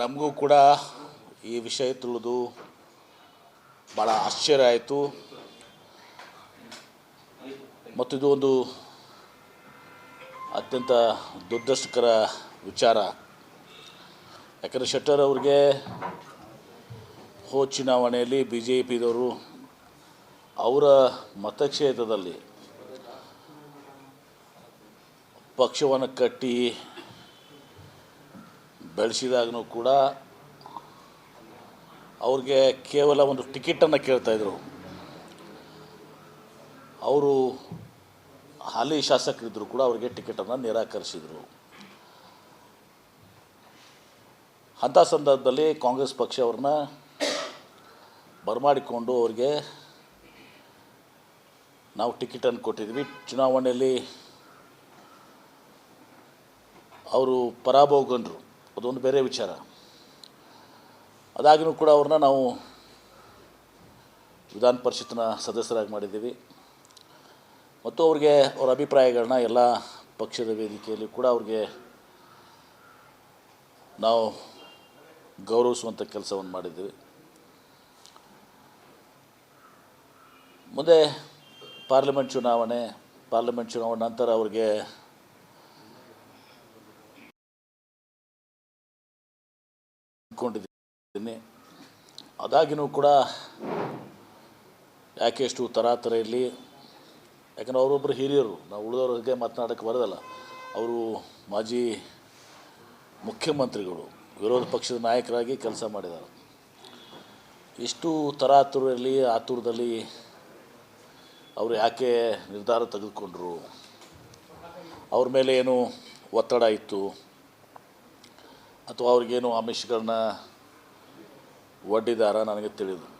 ನಮಗೂ ಕೂಡ ಈ ವಿಷಯ ತಿಳಿದು ಭಾಳ ಆಶ್ಚರ್ಯ ಆಯಿತು. ಮತ್ತು ಇದು ಒಂದು ಅತ್ಯಂತ ದುರ್ದೃಷ್ಟಕರ ವಿಚಾರ. ಯಾಕಂದರೆ ಶೆಟ್ಟರ್ ಅವ್ರಿಗೆ ಹೋ ಚುನಾವಣೆಯಲ್ಲಿ ಬಿ ಜೆ ಪಿದವರು ಅವರ ಮತಕ್ಷೇತ್ರದಲ್ಲಿ ಪಕ್ಷವನ್ನು ಕಟ್ಟಿ ಬೆಳೆಸಿದಾಗನೂ ಕೂಡ ಅವ್ರಿಗೆ ಕೇವಲ ಒಂದು ಟಿಕೆಟನ್ನು ಕೇಳ್ತಾಯಿದ್ರು ಅವರು ಹಾಲಿ ಶಾಸಕರಿದ್ದರೂ ಕೂಡ ಅವರಿಗೆ ಟಿಕೆಟನ್ನು ನಿರಾಕರಿಸಿದರು. ಅಂಥ ಸಂದರ್ಭದಲ್ಲಿ ಕಾಂಗ್ರೆಸ್ ಪಕ್ಷ ಅವ್ರನ್ನ ಬರಮಾಡಿಕೊಂಡು ಅವ್ರಿಗೆ ನಾವು ಟಿಕೆಟನ್ನು ಕೊಟ್ಟಿದ್ವಿ. ಚುನಾವಣೆಯಲ್ಲಿ ಅವರು ಪರಾಭವಗೊಂಡರು. ಅದೊಂದು ಬೇರೆ ವಿಚಾರ. ಅದಾಗಿನೂ ಕೂಡ ಅವ್ರನ್ನ ನಾವು ವಿಧಾನ ಪರಿಷತ್ನ ಸದಸ್ಯರಾಗಿ ಮಾಡಿದ್ದೀವಿ. ಮತ್ತು ಅವ್ರಿಗೆ ಅವ್ರ ಅಭಿಪ್ರಾಯಗಳನ್ನ ಎಲ್ಲ ಪಕ್ಷದ ವೇದಿಕೆಯಲ್ಲಿ ಕೂಡ ಅವ್ರಿಗೆ ನಾವು ಗೌರವಿಸುವಂಥ ಕೆಲಸವನ್ನು ಮಾಡಿದ್ದೀವಿ. ಮುಂದೆ ಪಾರ್ಲಿಮೆಂಟ್ ಚುನಾವಣೆ ಪಾರ್ಲಿಮೆಂಟ್ ಚುನಾವಣೆ ನಂತರ ಅವ್ರಿಗೆ ಅಂದ್ಕೊಂಡಿದ್ದೀನಿ ಅದಾಗಿನೂ ಕೂಡ ಯಾಕೆ ಎಷ್ಟು ತರಾತರ ಇರಲಿ ಯಾಕಂದ್ರೆ ಅವರೊಬ್ಬರು ಹಿರಿಯರು, ನಾವು ಉಳಿದವ್ರಿಗೆ ಮಾತನಾಡೋಕ್ಕೆ ಬರೋದಲ್ಲ. ಅವರು ಮಾಜಿ ಮುಖ್ಯಮಂತ್ರಿಗಳು, ವಿರೋಧ ಪಕ್ಷದ ನಾಯಕರಾಗಿ ಕೆಲಸ ಮಾಡಿದ್ದಾರೆ. ಇಷ್ಟು ತರಾತುರಲ್ಲಿ ಆತುರದಲ್ಲಿ ಅವರು ಯಾಕೆ ನಿರ್ಧಾರ ತೆಗೆದುಕೊಂಡ್ರು? ಅವ್ರ ಮೇಲೆ ಏನು ಒತ್ತಡ ಇತ್ತು? ಅಥವಾ ಅವ್ರಿಗೇನು ಆಮಿಷಗಳನ್ನ ಒಡ್ಡಿದಾರ ನನಗೆ ತಿಳಿದು.